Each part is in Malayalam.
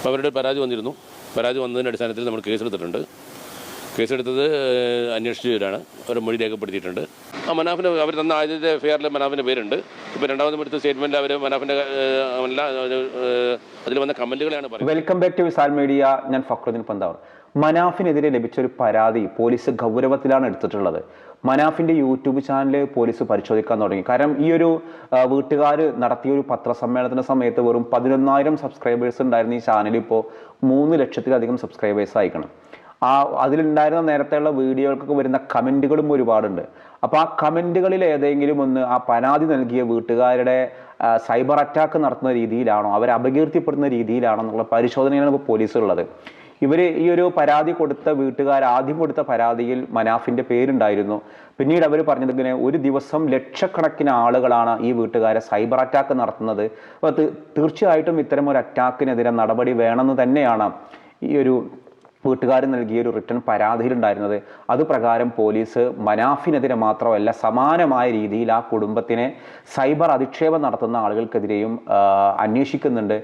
അപ്പോൾ അവരുടെ പരാതി വന്നിരുന്നു. പരാതി വന്നതിന്റെ അടിസ്ഥാനത്തിൽ നമ്മൾ കേസെടുത്തിട്ടുണ്ട്. കേസെടുത്തത് അന്വേഷിച്ചവരാണ്. അവർ മൊഴി രേഖപ്പെടുത്തിയിട്ടുണ്ട്. ആ മനാഫിന് അവർ തന്ന ആദ്യത്തെ എഫ്ഐആറിൽ മനാഫിന്റെ പേരുണ്ട്. ഇപ്പോൾ രണ്ടാമതും എടുത്ത സ്റ്റേറ്റ്മെന്റ് അവർ മനാഫിന്റെ അതിൽ വന്ന കമന്റുകളാണ് പറയുന്നത്. Welcome back to Visal media. ഞാൻ ഫക്രുദ്ദീൻ പന്താവർ. മനാഫിനെതിരെ ലഭിച്ച ഒരു പരാതി പോലീസ് ഗൗരവത്തിലാണ് എടുത്തിട്ടുള്ളത്. മനാഫിന്റെ യൂട്യൂബ് ചാനൽ പോലീസ് പരിശോധിക്കാൻ തുടങ്ങി. കാരണം ഈ ഒരു വീട്ടുകാർ നടത്തിയ ഒരു പത്രസമ്മേളനത്തിന്റെ സമയത്ത് വെറും പതിനൊന്നായിരം സബ്സ്ക്രൈബേഴ്സ് ഉണ്ടായിരുന്ന ഈ ചാനൽ ഇപ്പോൾ മൂന്ന് ലക്ഷത്തിലധികം സബ്സ്ക്രൈബേഴ്സ് അയക്കണം ആ അതിലുണ്ടായിരുന്ന നേരത്തെയുള്ള വീഡിയോകൾക്കൊക്കെ വരുന്ന കമന്റുകളും ഒരുപാടുണ്ട്. അപ്പോൾ ആ കമന്റുകളിൽ ഏതെങ്കിലും ഒന്ന് ആ പരാതി നൽകിയ വീട്ടുകാരുടെ സൈബർ അറ്റാക്ക് നടത്തുന്ന രീതിയിലാണോ അവരെ അപകീർത്തിപ്പെടുന്ന രീതിയിലാണോ എന്നുള്ള പരിശോധനയാണ് ഇപ്പോൾ പോലീസ് ഉള്ളത് ഇവർ ഈ ഒരു പരാതി കൊടുത്ത വീട്ടുകാർ ആദ്യം കൊടുത്ത പരാതിയിൽ മനാഫിന്റെ പേരുണ്ടായിരുന്നു. പിന്നീട് അവർ പറഞ്ഞത് ഇങ്ങനെ ഒരു ദിവസം ലക്ഷക്കണക്കിന് ആളുകളാണ് ഈ വീട്ടുകാരെ സൈബർ അറ്റാക്ക് നടത്തുന്നത്. അപ്പോൾ തീർച്ചയായിട്ടും ഇത്തരം ഒരു അറ്റാക്കിനെതിരെ നടപടി വേണമെന്ന് തന്നെയാണ് ഈ ഒരു വീട്ടുകാർ നൽകിയ ഒരു റിട്ടേൺ പരാതിയിലുണ്ടായിരുന്നത്. അത് പ്രകാരം പോലീസ് മനാഫിനെതിരെ മാത്രമല്ല സമാനമായ രീതിയിൽ ആ കുടുംബത്തിനെ സൈബർ അധിക്ഷേപം നടത്തുന്ന ആളുകൾക്കെതിരെയും അന്വേഷിക്കുന്നുണ്ട്.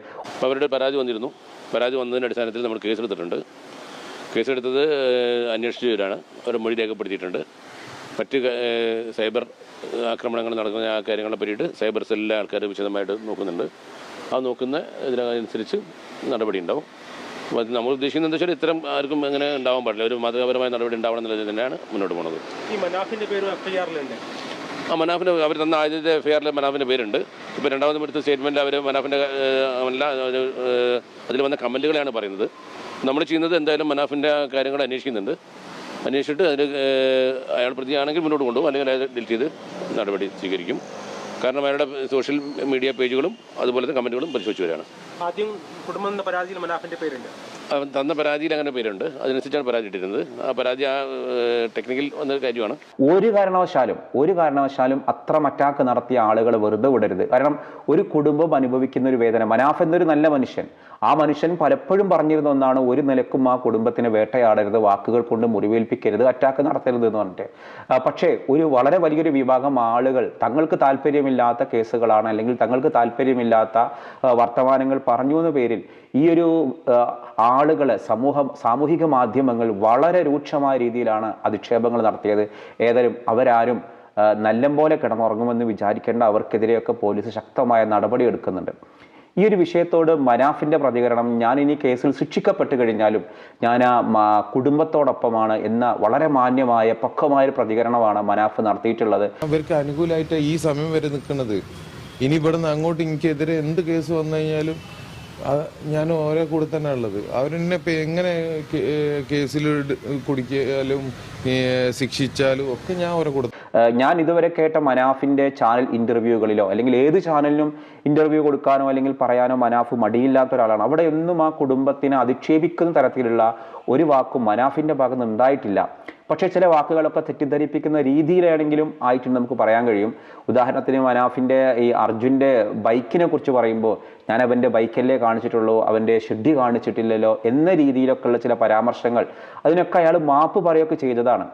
അവരുടെ പരാതി വന്നിരുന്നു. പരാതി വന്നതിന്റെ അടിസ്ഥാനത്തിൽ നമ്മൾ കേസെടുത്തിട്ടുണ്ട്. കേസെടുത്തത് അന്വേഷിച്ചവരാണ്. അവർ മൊഴി രേഖപ്പെടുത്തിയിട്ടുണ്ട്. മറ്റ് സൈബർ ആക്രമണങ്ങൾ നടക്കുന്ന ആ കാര്യങ്ങളെ പറ്റിയിട്ട് സൈബർ സെല്ലിലെ ആൾക്കാർ വിശദമായിട്ട് നോക്കുന്നുണ്ട്. ആ നോക്കുന്ന ഇതിനനുസരിച്ച് നടപടി ഉണ്ടാവും നമ്മൾ ഉദ്ദേശിക്കുന്നത് എന്താ വെച്ചാൽ ഇത്തരം ആർക്കും അങ്ങനെ ഉണ്ടാവാൻ പാടില്ല. ഒരു മതപരമായ നടപടി ഉണ്ടാവണം എന്നുള്ളത് തന്നെയാണ് മുന്നോട്ട് പോകുന്നത്. ഈ മനാഫിന്റെ പേരും ആ മനാഫിന് അവർ തന്ന ആദ്യത്തെ എഫ്ഐആറിൽ മനാഫിന്റെ പേരുണ്ട്. ഇപ്പോൾ രണ്ടാമത് എടുത്ത സ്റ്റേറ്റ്മെന്റിൽ അവർ മനാഫിന്റെ അല്ല അതിൽ വന്ന കമന്റുകളാണ് പറയുന്നത്. നമ്മൾ ചെയ്യുന്നത് എന്തായാലും മനാഫിന്റെ കാര്യങ്ങൾ അന്വേഷിക്കുന്നുണ്ട്. അന്വേഷിച്ചിട്ട് അതിൽ അയാൾ പ്രതിയാണെങ്കിൽ മുന്നോട്ട് കൊണ്ടുപോകും. അല്ലെങ്കിൽ അയാൾ ഡിലീറ്റ് ചെയ്ത് നടപടി സ്വീകരിക്കും. കാരണം അയാളുടെ സോഷ്യൽ മീഡിയ പേജുകളും അതുപോലത്തെ കമന്റുകളും പരിശോധിച്ച് വരികയാണ്. ആദ്യം കുടുംബം എന്ന പരാതിയിൽ മനാഫിന്റെ പേരുണ്ട്. അവൻ തന്ന പരാതിയിൽ അങ്ങനെ പേരുണ്ട്. അതിനനുസരിച്ചാണ് പരാതി ഇട്ടിരുന്നത്. ആ പരാതി ആ ടെക്നിക്കൽ വന്ന കാര്യമാണ്. ഒരു കാരണവശാലും ഒരു കാരണവശാലും അത്ര അറ്റാക്ക് നടത്തിയ ആളുകൾ വെറുതെ വിടരുത്. കാരണം ഒരു കുടുംബം അനുഭവിക്കുന്ന ഒരു വേദന. മനാഫ് എന്നൊരു നല്ല മനുഷ്യൻ. ആ മനുഷ്യൻ പലപ്പോഴും പറഞ്ഞിരുന്ന ഒന്നാണ് ഒരു നിലക്കും ആ കുടുംബത്തിന് വേട്ടയാടരുത് വാക്കുകൾ കൊണ്ട് മുറിവേൽപ്പിക്കരുത് അറ്റാക്ക് നടത്തരുത് എന്ന് പറഞ്ഞിട്ട്. പക്ഷേ ഒരു വളരെ വലിയൊരു വിഭാഗം ആളുകൾ തങ്ങൾക്ക് താല്പര്യമില്ലാത്ത കേസുകളാണ് അല്ലെങ്കിൽ തങ്ങൾക്ക് താല്പര്യമില്ലാത്ത വർത്തമാനങ്ങൾ പറഞ്ഞു എന്ന പേരിൽ ഈ ഒരു ആളുകൾ സമൂഹ സാമൂഹിക മാധ്യമങ്ങൾ വളരെ രൂക്ഷമായ രീതിയിലാണ് അധിക്ഷേപങ്ങൾ നടത്തിയത്. ഏതായാലും അവരാരും നല്ല പോലെ കിടന്നുറങ്ങുമെന്ന് വിചാരിക്കേണ്ട അവർക്കെതിരെയൊക്കെ പോലീസ് ശക്തമായ നടപടി എടുക്കുന്നുണ്ട്. ഈ ഒരു വിഷയത്തോട് മനാഫിന്റെ പ്രതികരണം ഞാൻ ഇനി കേസിൽ ശിക്ഷിക്കപ്പെട്ട് കഴിഞ്ഞാലും ഞാൻ ആ കുടുംബത്തോടൊപ്പമാണ് എന്ന വളരെ മാന്യമായ പക്വമായ ഒരു പ്രതികരണമാണ് മനാഫ് നടത്തിയിട്ടുള്ളത്. അവർക്ക് അനുകൂലമായിട്ട് ഈ സമയം വരെ നിൽക്കുന്നത് ഇനി ഇവിടുന്ന് അങ്ങോട്ട് എനിക്കെതിരെ എന്ത് കേസ് വന്നു കഴിഞ്ഞാലും ഞാൻ ഓരോ കൂടെ തന്നെ ഉള്ളത്. അവരെന്നെ ഇപ്പം എങ്ങനെ കേസിൽ കുടിക്കാലും ശിക്ഷിച്ചാലും ഒക്കെ ഞാൻ ഓരോ കൂടെ ഞാൻ ഇതുവരെ കേട്ട മനാഫിന്റെ ചാനൽ ഇന്റർവ്യൂകളിലോ അല്ലെങ്കിൽ ഏത് ചാനലിനും ഇന്റർവ്യൂ കൊടുക്കാനോ അല്ലെങ്കിൽ പറയാനോ മനാഫ് മടിയില്ലാത്ത ഒരാളാണ്. അവിടെ ഒന്നും ആ കുടുംബത്തിനെ അധിക്ഷേപിക്കുന്ന തരത്തിലുള്ള ഒരു വാക്കും മനാഫിന്റെ ഭാഗത്ത് ഉണ്ടായിട്ടില്ല. പക്ഷേ ചില വാക്കുകളൊക്കെ തെറ്റിദ്ധരിപ്പിക്കുന്ന രീതിയിലാണെങ്കിലും ആയിട്ടുണ്ട് നമുക്ക് പറയാൻ കഴിയും. ഉദാഹരണത്തിന് മനാഫിന്റെ ഈ അർജുന്റെ ബൈക്കിനെ കുറിച്ച് പറയുമ്പോൾ ഞാൻ അവന്റെ ബൈക്കല്ലേ കാണിച്ചിട്ടുള്ളൂ അവന്റെ ശുദ്ധി കാണിച്ചിട്ടില്ലല്ലോ എന്ന രീതിയിലൊക്കെയുള്ള ചില പരാമർശങ്ങൾ അതിനൊക്കെ അയാൾ മാപ്പ് പറയുകയൊക്കെ ചെയ്തതാണ്.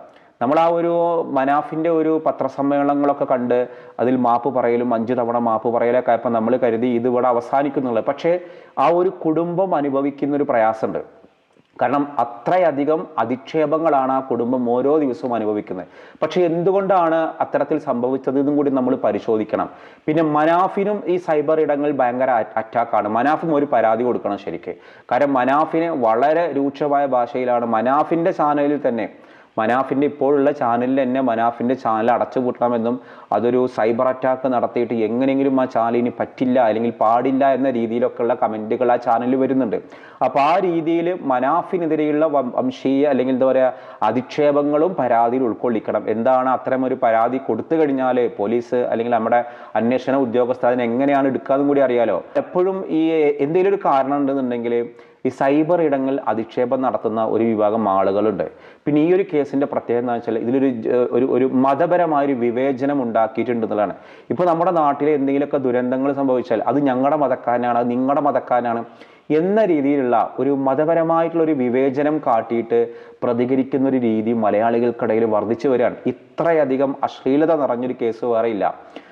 നമ്മൾ ആ ഒരു മനാഫിന്റെ ഒരു പത്രസമ്മേളനങ്ങളൊക്കെ കണ്ട് അതിൽ മാപ്പ് പറയലും അഞ്ച് തവണ മാപ്പ് പറയലൊക്കെ ആയപ്പോൾ നമ്മൾ കരുതി ഇത് ഇവിടെ അവസാനിക്കുന്നുള്ളത് പക്ഷേ ആ ഒരു കുടുംബം അനുഭവിക്കുന്ന ഒരു പ്രയാസമുണ്ട്. കാരണം അത്രയധികം അധിക്ഷേപങ്ങളാണ് ആ കുടുംബം ഓരോ ദിവസവും അനുഭവിക്കുന്നത്. പക്ഷേ എന്തുകൊണ്ടാണ് അത്തരത്തിൽ സംഭവിച്ചത് എന്നും കൂടി നമ്മൾ പരിശോധിക്കണം. പിന്നെ മനാഫിനും ഈ സൈബർ ഇടങ്ങൾ ഭയങ്കര അറ്റാക്കാണ്. മനാഫും ഒരു പരാതി കൊടുക്കണം ശരിക്ക്. കാരണം മനാഫിനെ വളരെ രൂക്ഷമായ ഭാഷയിലാണ് മനാഫിന്റെ ചാനലിൽ തന്നെ മനാഫിന്റെ ഇപ്പോഴുള്ള ചാനലിൽ തന്നെ മനാഫിന്റെ ചാനൽ അടച്ചുപൂട്ടണമെന്നും അതൊരു സൈബർ അറ്റാക്ക് നടത്തിയിട്ട് എങ്ങനെയെങ്കിലും ആ ചാനൽ ഇനി പറ്റില്ല അല്ലെങ്കിൽ പാടില്ല എന്ന രീതിയിലൊക്കെയുള്ള കമന്റുകൾ ആ ചാനലിൽ വരുന്നുണ്ട്. അപ്പോൾ ആ രീതിയിൽ മനാഫിനെതിരെയുള്ള വംശീയ അല്ലെങ്കിൽ എന്താ പറയുക അധിക്ഷേപങ്ങളും പരാതിയിൽ ഉൾക്കൊള്ളിക്കണം. എന്താണ് അത്തരം ഒരു പരാതി കൊടുത്തു കഴിഞ്ഞാൽ പോലീസ് അല്ലെങ്കിൽ നമ്മുടെ അന്വേഷണ ഉദ്യോഗസ്ഥ അതിനെങ്ങനെയാണ് എടുക്കാന്നും കൂടി അറിയാലോ. എപ്പോഴും ഈ എന്തെങ്കിലും ഒരു കാരണം ഉണ്ടെന്നുണ്ടെങ്കിൽ ഈ സൈബർ ഇടങ്ങളിൽ അധിക്ഷേപം നടത്തുന്ന ഒരു വിഭാഗം ആളുകളുണ്ട്. പിന്നെ ഈ ഒരു കേസിന്റെ പ്രത്യേകത എന്ന് വെച്ചാൽ ഇതിലൊരു ഒരു ഒരു മതപരമായ ഒരു വിവേചനം ഉണ്ടാക്കിയിട്ടുണ്ട് എന്നുള്ളതാണ്. ഇപ്പോൾ നമ്മുടെ നാട്ടിലെ എന്തെങ്കിലുമൊക്കെ ദുരന്തങ്ങൾ സംഭവിച്ചാൽ അത് ഞങ്ങളുടെ മതക്കാരനാണ് അത് നിങ്ങളുടെ മതക്കാരനാണ് എന്ന രീതിയിലുള്ള ഒരു മതപരമായിട്ടുള്ള ഒരു വിവേചനം കാട്ടിയിട്ട് പ്രതികരിക്കുന്ന ഒരു രീതി മലയാളികൾക്കിടയിൽ വർദ്ധിച്ചു വരികയാണ്. ഇത്രയധികം അശ്ലീലത നിറഞ്ഞൊരു കേസ് വേറെ ഇല്ല. ആ, എ-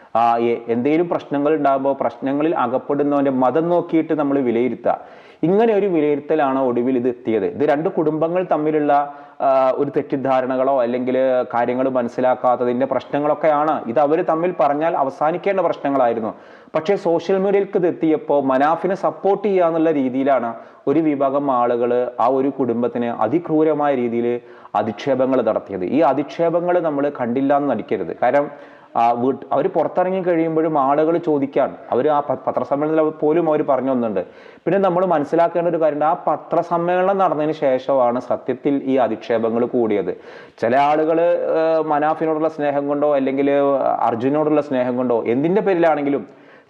എന്തെങ്കിലും പ്രശ്നങ്ങൾ ഉണ്ടാകുമ്പോൾ പ്രശ്നങ്ങളിൽ അകപ്പെടുന്നവന്റെ മതം നോക്കിയിട്ട് നമ്മൾ വിലയിരുത്തുക. ഇങ്ങനെ ഒരു വിലയിരുത്തലാണ് ഒടുവിൽ ഇത് എത്തിയത്. ഇത് രണ്ട് കുടുംബങ്ങൾ തമ്മിലുള്ള ഒരു തെറ്റിദ്ധാരണകളോ അല്ലെങ്കിൽ കാര്യങ്ങൾ മനസ്സിലാക്കാത്തതിന്റെ പ്രശ്നങ്ങളൊക്കെയാണ്. ഇത് അവർ തമ്മിൽ പറഞ്ഞാൽ അവസാനിക്കേണ്ട പ്രശ്നങ്ങളായിരുന്നു. പക്ഷേ സോഷ്യൽ മീഡിയയിലേക്ക് ഇത് എത്തിയപ്പോൾ മനാഫിനെ സപ്പോർട്ട് ചെയ്യുക എന്നുള്ള രീതിയിലാണ് ഒരു വിഭാഗം ആളുകൾ ആ ഒരു കുടുംബത്തിന് അതിക്രൂരമായ രീതിയിൽ അധിക്ഷേപങ്ങൾ നടത്തിയത്. ഈ അധിക്ഷേപങ്ങൾ നമ്മൾ കണ്ടില്ല എന്ന് നടിക്കരുത്. കാരണം വീട്ട് അവർ പുറത്തിറങ്ങി കഴിയുമ്പോഴും ആളുകൾ ചോദിക്കാൻ അവർ ആ പത്രസമ്മേളനത്തിൽ പോലും അവർ പറഞ്ഞു വന്നിട്ടുണ്ട് പിന്നെ നമ്മൾ മനസ്സിലാക്കേണ്ട ഒരു കാര്യമുണ്ട് ആ പത്രസമ്മേളനം നടന്നതിന് ശേഷമാണ് സത്യത്തിൽ ഈ അധിക്ഷേപങ്ങൾ കൂടിയത്. ചില ആളുകൾ മനാഫിനോടുള്ള സ്നേഹം കൊണ്ടോ അല്ലെങ്കിൽ അർജുനോടുള്ള സ്നേഹം കൊണ്ടോ എന്തിന്റെ പേരിലാണെങ്കിലും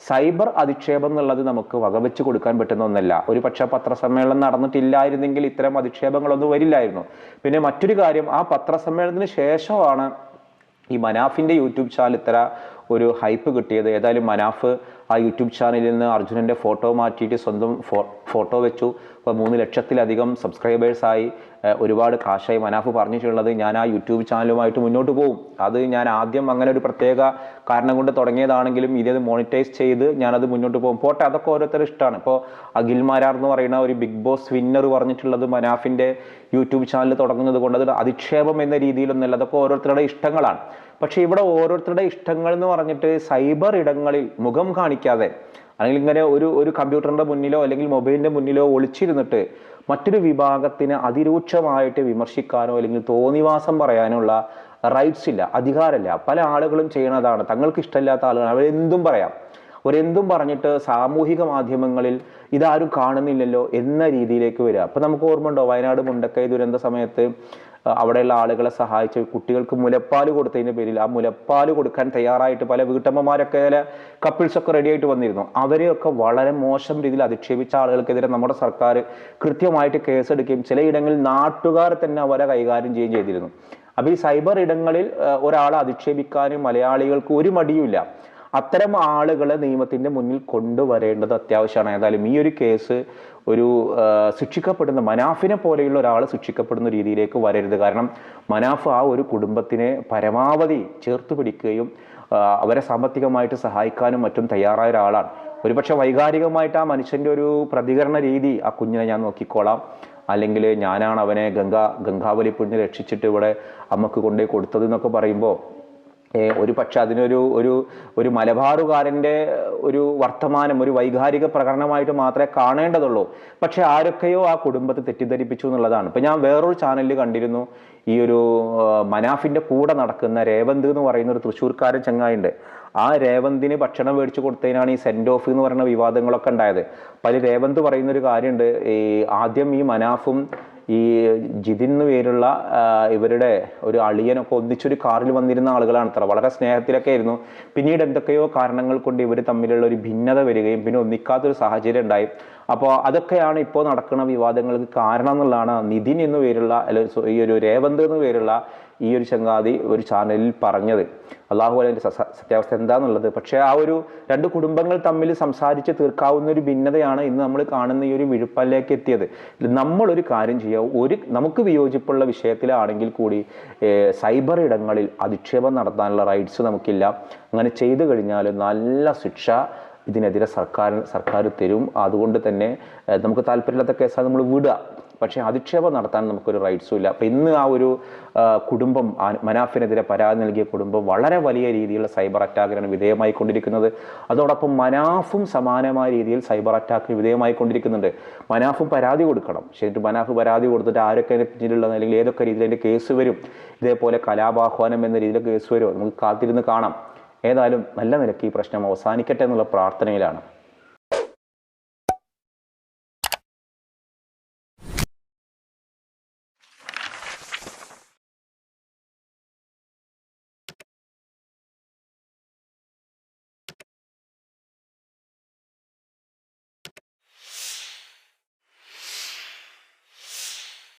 സൈബർ അധിക്ഷേപം എന്നുള്ളത് നമുക്ക് വകവെച്ച് കൊടുക്കാൻ പറ്റുന്ന ഒന്നല്ല. ഒരു പക്ഷേ പത്രസമ്മേളനം നടന്നിട്ടില്ലായിരുന്നെങ്കിൽ ഇത്തരം അധിക്ഷേപങ്ങളൊന്നും വരില്ലായിരുന്നു. പിന്നെ മറ്റൊരു കാര്യം ആ പത്രസമ്മേളനത്തിന് ശേഷമാണ് ഈ മനാഫിന്റെ യൂട്യൂബ് ചാനൽ ഇത്ര ഒരു ഹൈപ്പ് കിട്ടിയത്. ഏതായാലും മനാഫ് ആ യൂട്യൂബ് ചാനലിൽ നിന്ന് അർജുനന്റെ ഫോട്ടോ മാറ്റിയിട്ട് സ്വന്തം ഫോട്ടോ വെച്ചു. അപ്പോൾ മൂന്ന് ലക്ഷത്തിലധികം സബ്സ്ക്രൈബേഴ്സായി ഒരുപാട് കാശായി മനാഫ് പറഞ്ഞിട്ടുള്ളത് ഞാൻ ആ യൂട്യൂബ് ചാനലുമായിട്ട് മുന്നോട്ട് പോകും. അത് ഞാൻ ആദ്യം അങ്ങനെ ഒരു പ്രത്യേക കാരണം കൊണ്ട് തുടങ്ങിയതാണെങ്കിലും ഇതത് മോണിറ്റൈസ് ചെയ്ത് ഞാനത് മുന്നോട്ട് പോകും. പോട്ടെ അതൊക്കെ ഓരോരുത്തർ ഇഷ്ടമാണ് ഇപ്പോൾ അഖിൽ മാരാർ എന്ന് പറയുന്ന ഒരു ബിഗ് ബോസ് വിന്നർ പറഞ്ഞിട്ടുള്ളത് മനാഫിന്റെ യൂട്യൂബ് ചാനൽ തുടങ്ങുന്നത് കൊണ്ട് അത് അധിക്ഷേപം എന്ന രീതിയിലൊന്നുമല്ല അതൊക്കെ ഓരോരുത്തരുടെ ഇഷ്ടങ്ങളാണ്. പക്ഷേ ഇവിടെ ഓരോരുത്തരുടെ ഇഷ്ടങ്ങൾ എന്ന് പറഞ്ഞിട്ട് സൈബർ ഇടങ്ങളിൽ മുഖം കാണിക്കാതെ അല്ലെങ്കിൽ ഇങ്ങനെ ഒരു ഒരു കമ്പ്യൂട്ടറിന്റെ മുന്നിലോ അല്ലെങ്കിൽ മൊബൈലിന്റെ മുന്നിലോ ഒളിച്ചിരുന്നിട്ട് മറ്റൊരു വിഭാഗത്തിന് അതിരൂക്ഷമായിട്ട് വിമർശിക്കാനോ അല്ലെങ്കിൽ തോന്നിവാസം പറയാനുള്ള റൈറ്റ്സ് ഇല്ല അധികാരമില്ല. പല ആളുകളും ചെയ്യണതാണ്. തങ്ങൾക്ക് ഇഷ്ടമില്ലാത്ത ആളുകൾ അവരെന്തും പറയാം. ഒരെന്തും പറഞ്ഞിട്ട് സാമൂഹിക മാധ്യമങ്ങളിൽ ഇതാരും കാണുന്നില്ലല്ലോ എന്ന രീതിയിലേക്ക് വരിക. അപ്പം നമുക്ക് ഓർമ്മ ഉണ്ടോ വയനാട് മുണ്ടക്കൈ ദുരന്ത സമയത്ത് അവിടെയുള്ള ആളുകളെ സഹായിച്ച് കുട്ടികൾക്ക് മുലപ്പാൽ കൊടുത്തതിന്റെ പേരിൽ ആ മുലപ്പാൽ കൊടുക്കാൻ തയ്യാറായിട്ട് പല വീട്ടമ്മമാരൊക്കെ ചില കപ്പിൾസൊക്കെ റെഡി ആയിട്ട് വന്നിരുന്നു. അവരെയൊക്കെ വളരെ മോശം രീതിയിൽ അധിക്ഷേപിച്ച ആളുകൾക്കെതിരെ നമ്മുടെ സർക്കാർ കൃത്യമായിട്ട് കേസെടുക്കുകയും ചിലയിടങ്ങളിൽ നാട്ടുകാർ തന്നെ അവരെ കൈകാര്യം ചെയ്യുകയും ചെയ്തിരുന്നു. അപ്പോൾ ഈ സൈബർ ഇടങ്ങളിൽ ഒരാളെ അധിക്ഷേപിക്കാനും മലയാളികൾക്ക് ഒരു മടിയുമില്ല. അത്തരം ആളുകളെ നിയമത്തിന്റെ മുന്നിൽ കൊണ്ടുവരേണ്ടത് അത്യാവശ്യമാണ്. ഏതായാലും ഈ ഒരു കേസ് ഒരു ശിക്ഷിക്കപ്പെടുന്ന മനാഫിനെ പോലെയുള്ള ഒരാൾ ശിക്ഷിക്കപ്പെടുന്ന രീതിയിലേക്ക് വരരുത്. കാരണം മനാഫ് ആ ഒരു കുടുംബത്തിനെ പരമാവധി ചേർത്ത് പിടിക്കുകയും അവരെ സാമ്പത്തികമായിട്ട് സഹായിക്കാനും മറ്റും തയ്യാറായ ഒരാളാണ്. ഒരുപക്ഷെ വൈകാരികമായിട്ട് ആ മനുഷ്യന്റെ ഒരു പ്രതികരണ രീതി ആ കുഞ്ഞിനെ ഞാൻ നോക്കിക്കോളാം. അല്ലെങ്കിൽ ഞാനാണ് അവനെ ഗംഗാ ഗംഗാവലി പുണ്യ രക്ഷിച്ചിട്ട് ഇവിടെ അമ്മയ്ക്ക് കൊണ്ടുപോയി കൊടുത്തത് എന്നൊക്കെ പറയുമ്പോൾ ഒരു പക്ഷെ അതിനൊരു ഒരു ഒരു മലബാറുകാരന്റെ ഒരു വർത്തമാനം ഒരു വൈകാരിക പ്രകടനമായിട്ട് മാത്രമേ കാണേണ്ടതുള്ളൂ. പക്ഷെ ആരൊക്കെയോ ആ കുടുംബത്തെ തെറ്റിദ്ധരിപ്പിച്ചു എന്നുള്ളതാണ്. ഇപ്പം ഞാൻ വേറൊരു ചാനലിൽ കണ്ടിരുന്നു ഈ ഒരു മനാഫിന്റെ കൂടെ നടക്കുന്ന രേവന്ത് എന്ന് പറയുന്ന ഒരു തൃശ്ശൂർക്കാരൻ ചങ്ങായിണ്ട്. ആ രേവന്തിന് ഭക്ഷണം മേടിച്ചു കൊടുത്തതിനാണ് ഈ സെൻഡ് ഓഫ് എന്ന് പറയുന്ന വിവാദങ്ങളൊക്കെ ഉണ്ടായത്. പല രേവന്ത് പറയുന്നൊരു കാര്യമുണ്ട് ഈ ആദ്യം ഈ മനാഫും ഈ ജിതിൻ എന്ന് പേരുള്ള ഇവരുടെ ഒരു അളിയനൊക്കെ ഒന്നിച്ചൊരു കാറിൽ വന്നിരുന്ന ആളുകളാണ് അത്ര. വളരെ സ്നേഹത്തിലൊക്കെ ആയിരുന്നു. പിന്നീട് എന്തൊക്കെയോ കാരണങ്ങൾ കൊണ്ട് ഇവർ തമ്മിലുള്ള ഒരു ഭിന്നത വരികയും പിന്നെ ഒന്നിക്കാത്തൊരു സാഹചര്യം ഉണ്ടായി. അപ്പോൾ അതൊക്കെയാണ് ഇപ്പോൾ നടക്കുന്ന വിവാദങ്ങൾക്ക് കാരണം എന്നുള്ളതാണ് നിതിൻ എന്ന് പേരുള്ള ഈ ഒരു രേവന്ത് എന്ന് പേരുള്ള ഈ ഒരു ചങ്ങാതി ഒരു ചാനലിൽ പറഞ്ഞത്. അള്ളാഹു അതിന്റെ സത്യാവസ്ഥ എന്താന്നുള്ളത്. പക്ഷേ ആ ഒരു രണ്ട് കുടുംബങ്ങൾ തമ്മിൽ സംസാരിച്ച് തീർക്കാവുന്ന ഒരു ഭിന്നതയാണ് ഇന്ന് നമ്മൾ കാണുന്ന ഈ ഒരു വിഴുപ്പല്ലേക്ക് എത്തിയത്. നമ്മളൊരു കാര്യം ചെയ്യുക ഒരു നമുക്ക് വിയോജിപ്പുള്ള വിഷയത്തിലാണെങ്കിൽ കൂടി സൈബർ ഇടങ്ങളിൽ അധിക്ഷേപം നടത്താനുള്ള റൈറ്റ്സ് നമുക്കില്ല. അങ്ങനെ ചെയ്തു കഴിഞ്ഞാൽ നല്ല ശിക്ഷ ഇതിനെതിരെ സർക്കാർ സർക്കാർ തരും. അതുകൊണ്ട് തന്നെ നമുക്ക് താല്പര്യമില്ലാത്ത കേസാണ് നമ്മൾ വിടുക. പക്ഷേ അധിക്ഷേപം നടത്താൻ നമുക്കൊരു റൈറ്റ്സും ഇല്ല. അപ്പം ഇന്ന് ആ ഒരു കുടുംബം മനാഫിനെതിരെ പരാതി നൽകിയ കുടുംബം വളരെ വലിയ രീതിയിലുള്ള സൈബർ അറ്റാക്കിനാണ് വിധേയമായി കൊണ്ടിരിക്കുന്നത്. അതോടൊപ്പം മനാഫും സമാനമായ രീതിയിൽ സൈബർ അറ്റാക്കിന് വിധേയമായി കൊണ്ടിരിക്കുന്നുണ്ട്. മനാഫും പരാതി കൊടുക്കണം. ശരിക്കും മനാഫ് പരാതി കൊടുത്തിട്ട് ആരൊക്കെ അതിന് പിന്നിലുള്ളത് അല്ലെങ്കിൽ ഏതൊക്കെ രീതിയിൽ അതിന്റെ കേസ് വരും ഇതേപോലെ കലാപാഹ്വാനം എന്ന രീതിയിൽ കേസ് വരും നമുക്ക് കാത്തിരുന്ന് കാണാം. ഏതായാലും നല്ല നിലയ്ക്ക് ഈ പ്രശ്നം അവസാനിക്കട്ടെ എന്നുള്ള പ്രാർത്ഥനയിലാണ്.